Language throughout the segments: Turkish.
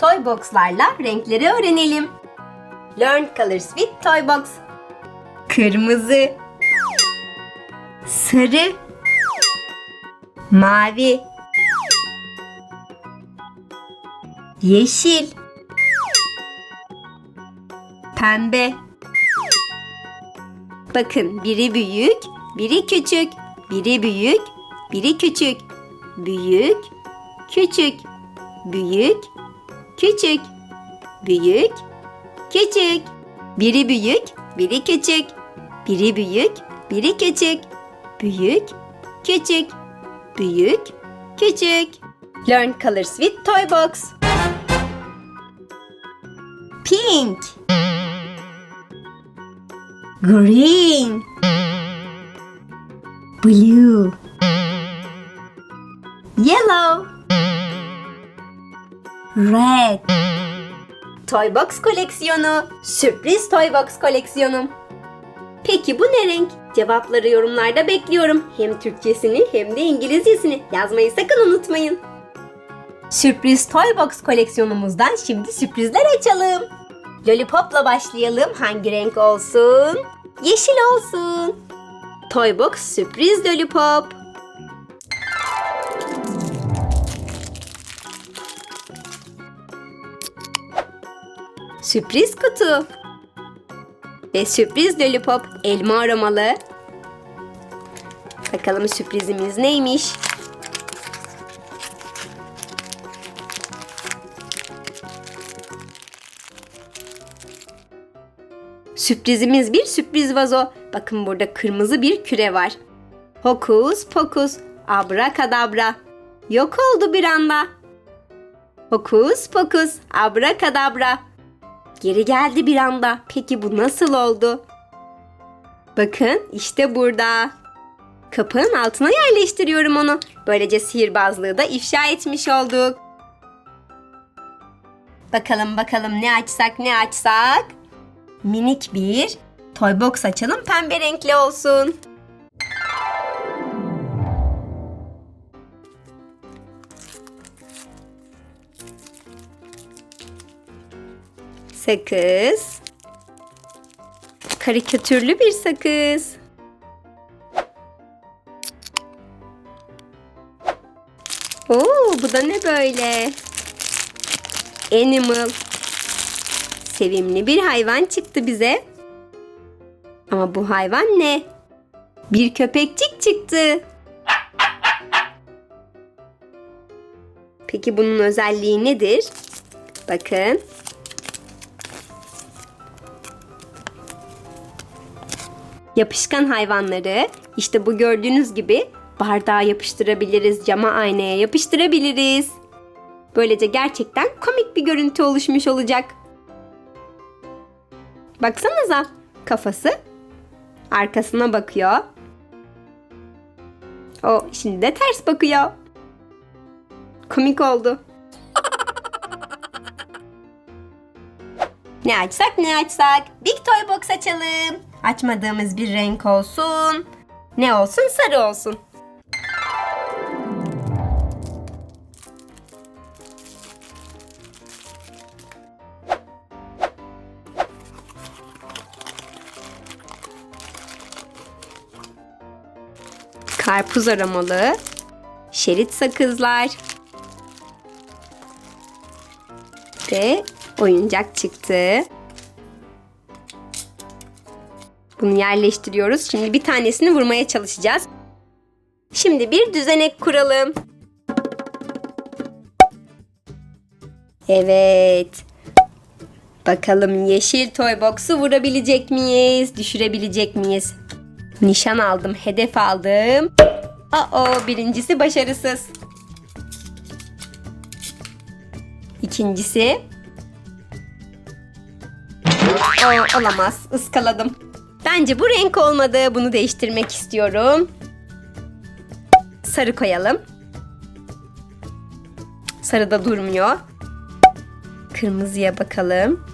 toy box'larla renkleri öğrenelim. Learn colors with toy box. Kırmızı, sarı, mavi, yeşil, pembe. Bakın biri büyük, biri küçük. Biri büyük, biri küçük. Büyük, küçük. Büyük, küçük. Büyük, küçük. Biri büyük, biri küçük. Biri büyük, biri küçük. Büyük, küçük. Büyük, küçük. Learn colors with toy box. Pink. Green. Blue. Yellow. Red. Toy Box koleksiyonu. Sürpriz Toy Box koleksiyonum. Peki bu ne renk? Cevapları yorumlarda bekliyorum. Hem Türkçesini hem de İngilizcesini yazmayı sakın unutmayın. Sürpriz Toy Box koleksiyonumuzdan şimdi sürprizler açalım. Lollipop'la başlayalım. Hangi renk olsun? Yeşil olsun. Toy Box sürpriz Lollipop. Sürpriz kutu. Ve sürpriz lollipop elma aromalı. Bakalım sürprizimiz neymiş? Sürprizimiz bir sürpriz vazo. Bakın burada kırmızı bir küre var. Hokus pokus, abrakadabra. Yok oldu bir anda. Hokus pokus, abrakadabra. Geri geldi bir anda. Peki bu nasıl oldu? Bakın işte burada. Kapağın altına yerleştiriyorum onu. Böylece sihirbazlığı da ifşa etmiş olduk. Bakalım bakalım ne açsak ne açsak. Minik bir toy box açalım pembe renkli olsun. Sakız. Karikatürlü bir sakız. Oo, bu da ne böyle? Animal. Sevimli bir hayvan çıktı bize. Ama bu hayvan ne? Bir köpekçik çıktı. Peki bunun özelliği nedir? Bakın. Yapışkan hayvanları işte bu gördüğünüz gibi bardağa yapıştırabiliriz, cama aynaya yapıştırabiliriz. Böylece gerçekten komik bir görüntü oluşmuş olacak. Baksanıza kafası arkasına bakıyor. O şimdi de ters bakıyor. Komik oldu. Ne açsak ne açsak. Big Toy Box açalım. Açmadığımız bir renk olsun. Ne olsun sarı olsun. Karpuz aromalı. Şerit sakızlar. Ve oyuncak çıktı. Bunu yerleştiriyoruz. Şimdi bir tanesini vurmaya çalışacağız. Şimdi bir düzenek kuralım. Evet. Bakalım yeşil toy box'u vurabilecek miyiz? Düşürebilecek miyiz? Nişan aldım, hedef aldım. Aa, birincisi başarısız. İkincisi. Aa, olamaz, ıskaladım. Bence bu renk olmadı. Bunu değiştirmek istiyorum. Sarı koyalım. Sarı da durmuyor. Kırmızıya bakalım.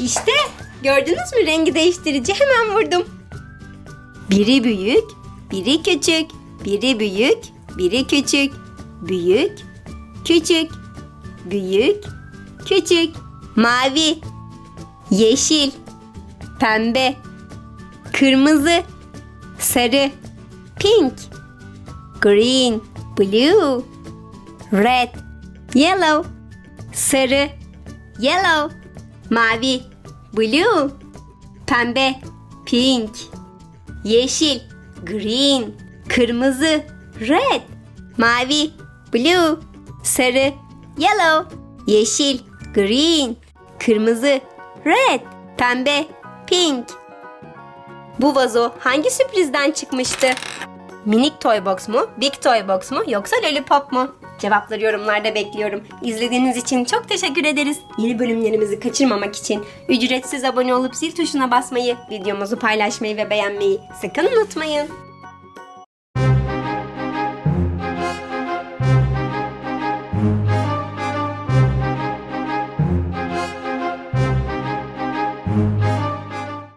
İşte gördünüz mü rengi değiştirici hemen vurdum. Biri büyük, biri küçük, biri büyük, biri küçük, büyük, küçük, büyük, küçük, mavi, yeşil, pembe, kırmızı, sarı, pink, green, blue, red, yellow, sarı, yellow, mavi, blue, pembe, pink, yeşil, green, kırmızı, red, mavi, blue, sarı, yellow, yeşil, green, kırmızı, red, pembe, pink. Bu vazo hangi sürprizden çıkmıştı? Minik toy box mu, big toy box mu yoksa lollipop mu? Cevapları yorumlarda bekliyorum. İzlediğiniz için çok teşekkür ederiz. Yeni bölümlerimizi kaçırmamak için ücretsiz abone olup zil tuşuna basmayı, videomuzu paylaşmayı ve beğenmeyi sakın unutmayın.